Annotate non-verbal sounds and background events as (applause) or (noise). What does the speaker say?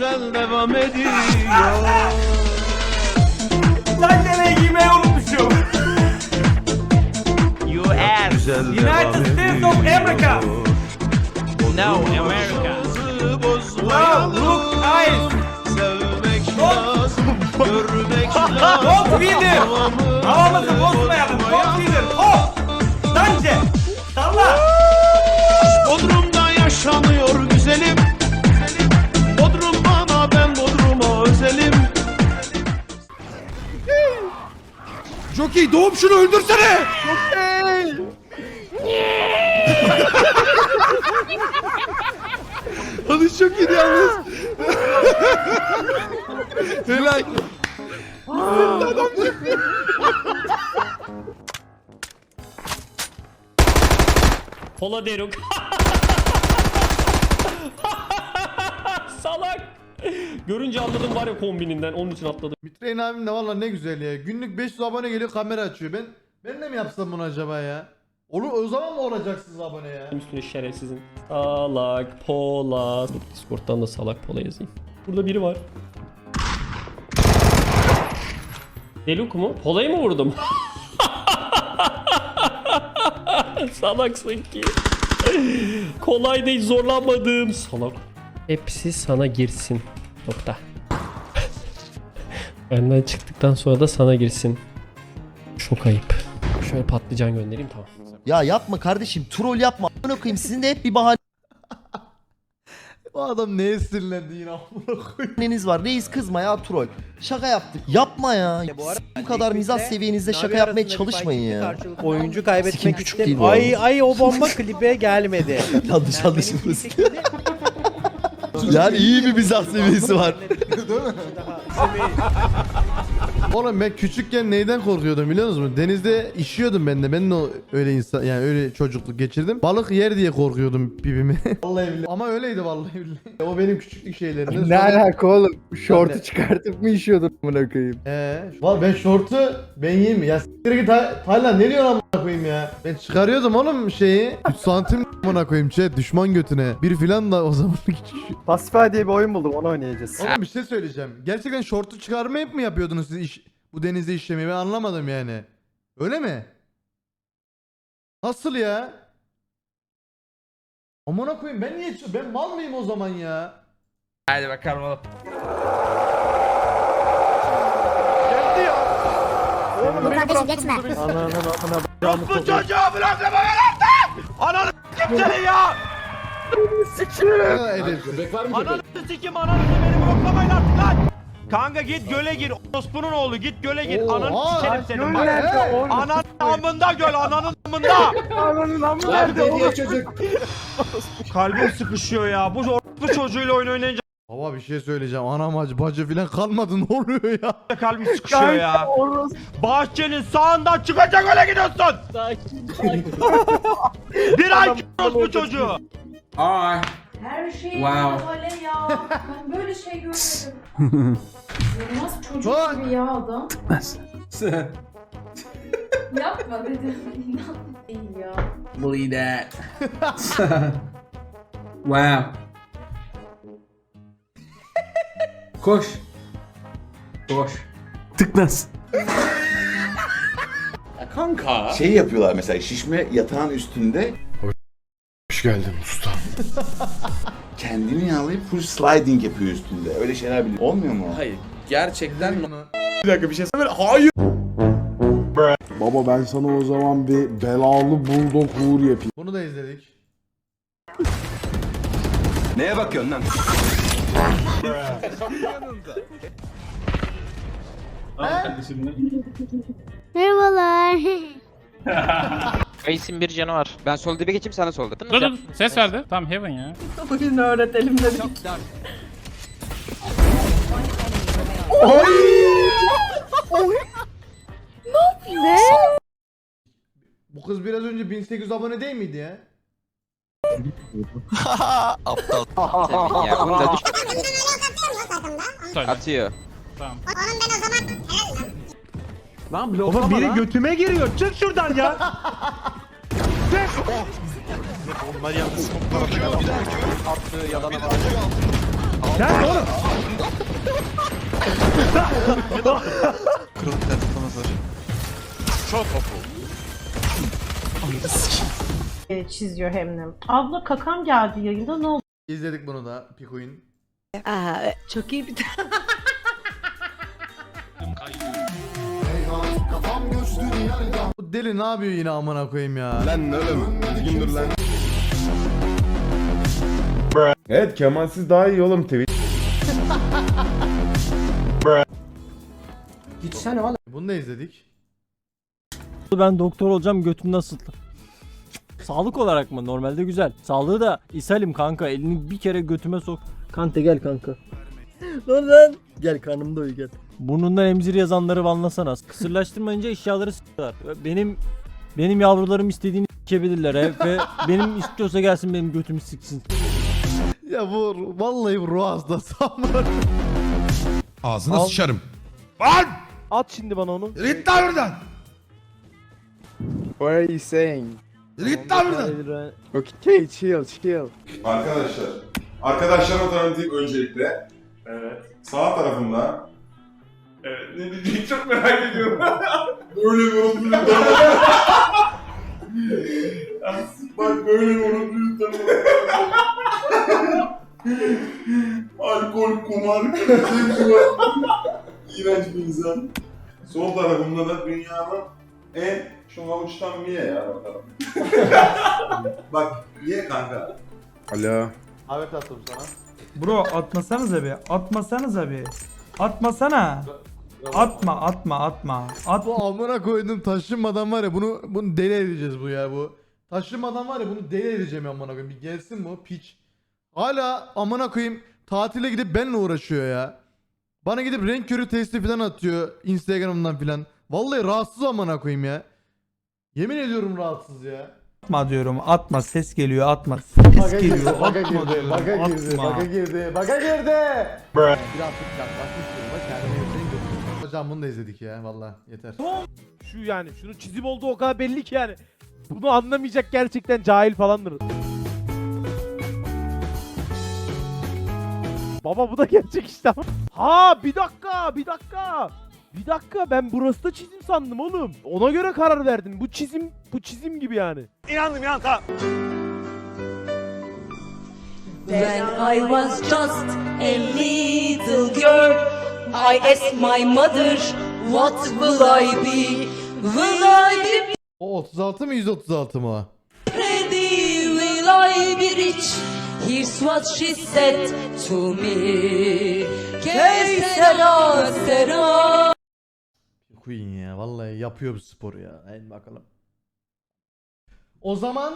güzel devam ediyor. Sandalye giymeyi unutmuşum. You ass. United States of America. No, America. Wow, look nice. Sevmek lazım, görmek (laughs) lazım. Don't feeder. Havamızı bozmayalım. Don't Jockey doğup şunu öldürsene. Alış çok iyi yalnız. Helal. Pola Deruk. (laughs) Görünce anladım var ya kombininden onun için atladım. Mitrein abim de valla ne güzel ya. Günlük 500 abone geliyor kamera açıyor. Ben ben de mi yapsam bunu acaba ya? Olur o zaman mı olacaksınız abone ya? Üstüne şerefsizin. Salak Pola. Discord'dan da salak Pola yazayım. Burada biri var. Deluk mu? Pola'yı mı vurdum? (laughs) Salaksın ki. Kolay değil zorlanmadım. Salak. Hepsi sana girsin. Nokta. Benden çıktıktan sonra da sana girsin. Çok ayıp. Şöyle patlıcan göndereyim tamam. Ya yapma kardeşim troll yapma. Amına koyayım sizin de hep bir bahaneniz (laughs) Bu adam neye sinirlendi yine amına koyayım. var. Reis kızma ya troll. Şaka yaptık. Yapma ya. Bu kadar mizah seviyenizde şaka yapmaya çalışmayın ya. Oyuncu Sikim kaybetmek küçük değil bu Ay arada. ay o bomba (laughs) klibe gelmedi. Yanlış anlaşılmasın. Yani iyi bir mizah seviyesi var. (laughs) Oğlum ben küçükken neyden korkuyordum biliyor musunuz? Denizde işiyordum ben de. Ben de öyle insan yani öyle çocukluk geçirdim. Balık yer diye korkuyordum pipimi. (laughs) vallahi billahi. Ama öyleydi vallahi billahi. O benim küçüklük şeylerimden. Ne Sonra- alaka oğlum? Ben Şortu de- çıkartıp mı işiyordun amına koyayım? Ee, var ben şortu ben yiyeyim mi? Ya siktir git Ta- Taylan ne diyorsun amına koyayım ya? Ben çıkarıyordum oğlum şeyi. 3 santim (laughs) amına koyayım şey düşman götüne. Bir filan da o zaman (laughs) küçük. Diye bir oyun buldum onu oynayacağız. Oğlum bir şey söyleyeceğim. Gerçekten şortu çıkarmayıp mı yapıyordunuz siz iş, bu denizde işlemeyi? Ben anlamadım yani. Öyle mi? Nasıl ya? Amına koyayım ben niye ben mal mıyım o zaman ya? Hadi bakalım oğlum. Bu kardeşim geçme. Ananın amına Bu çocuğu bırakma bana artık! Ananı s**kim seni ya! Ha, edepsiz. Ananı s**kim ananı s**kim beni bloklamayın artık lan! Kanka git göle gir. Osman'ın oğlu git göle gir. Oha! Ananı s**erim senin bak. nerede oğlum? Ananın amında göl ananın amında. (laughs) Ananın amına nerede oğlum? (laughs) Kalbim sıkışıyor ya. Bu orospu çocuğuyla oyun oynayınca Baba bir şey söyleyeceğim. Anam acı bacı filan kalmadı ne oluyor ya? kalbim sıkışıyor ya. Bahçenin sağından çıkacak öyle gidiyorsun. (laughs) Bir ay orospu çocuğu. Her şey Wow. hale ya. Ben böyle şey görmedim. Nasıl çocuk Bak. gibi ya adam. Yapma dedim. İnan değil ya. Believe that. (laughs) wow. Koş. Koş. Şey yapıyorlar mesela şişme yatağın üstünde Hoş geldin usta. (laughs) kendini yağlayıp full sliding yapıyor üstünde. Öyle şeyler biliyor. Olmuyor mu? Hayır. Gerçekten Bir dakika bir şey söyle. Hayır. Baba ben sana o zaman bir belalı bulldog uğur yapayım. Bunu da izledik. Neye bakıyorsun lan? Merhabalar. (laughs) Face'in bir canı var. Ben sol dibe geçeyim sana solda. Dur dur ses verdi. Tamam Heaven ya. Oyunu öğretelim dedik. Ne? Bu kız biraz önce 1800 abone değil miydi ya? (laughs) ya bunu da düş. Atıyor. Baba biri götüme giriyor. Çık şuradan ya. (laughs) Attığı yalana bak. Sen oğlum. çiziyor hem de. Abla kakam geldi yayında ne oldu? İzledik bunu da Pikuin. Çok iyi bir (laughs) Bu deli ne yapıyor yine amına koyayım ya. Lan oğlum düzgün dur lan. Evet Kemalsiz daha iyi oğlum Twitch. Bunu da izledik. Ben doktor olacağım götüm nasıl? Sağlık olarak mı? Normalde güzel. Sağlığı da ishalim kanka. Elini bir kere götüme sok. Kante gel kanka. lan lan. Gel karnımda uyu gel. Burnundan emzir yazanları anlasana. Kısırlaştırmayınca eşyaları s**lar. Benim benim yavrularım istediğini s**ebilirler he. ve benim istiyorsa gelsin benim götümü siksin. Ya bu vallahi bu ruh hastası Ağzına sıçarım. At şimdi bana onu. Git lan buradan. What are you saying? Git lan buradan. Okay, chill, chill. Arkadaşlar. Arkadaşlarıma tanıtayım öncelikle. Evet. Sağ tarafımda. Evet. Ne diyeceğini çok merak ediyorum. (laughs) böyle bir orospuyu tanımadım. Bak böyle bir orospuyu tanımadım. Alkol, kumar, hepsi (laughs) var. İğrenç bir insan. Sol tarafımda da dünyanın en şu avuçtan Mie ya bakalım. (laughs) Bak Mie kanka. Alo. Evet attım sana. Bro atmasanıza bir. Atmasanıza bir. Atmasana. Atma atma atma. At. Bu amına koydum taşınmadan var ya bunu bunu deli edeceğiz bu ya bu. Taşınmadan var ya bunu deli edeceğim amına koyayım. Bir gelsin bu piç. Hala amına koyayım tatile gidip benimle uğraşıyor ya. Bana gidip renk körü testi falan atıyor Instagram'dan falan. Vallahi rahatsız amına koyayım ya. Yemin ediyorum rahatsız ya. Atma diyorum. Atma ses geliyor atma. Ses geliyor. Atma baga girdi, diyorum. baga girdi, Atma. baga girdi, baga girdi. Biraz tıklat, bak bak kendine göstereyim. Hocam bunu da izledik ya valla yeter. Şu yani şunu çizim olduğu o kadar belli ki yani. Bunu anlamayacak gerçekten cahil falandır. Baba bu da gerçek işte. Ha bir dakika bir dakika. Bir dakika ben burası da çizim sandım oğlum. Ona göre karar verdim. Bu çizim bu çizim gibi yani. İnandım ya tamam. When I was just a little girl, I asked my mother, what will I be? Will I be O 36 mı 136 mı pretty? Will I be rich? Here's what she said to me. Que sera sera. Queen ya vallahi yapıyor bu sporu ya. Hadi bakalım. O zaman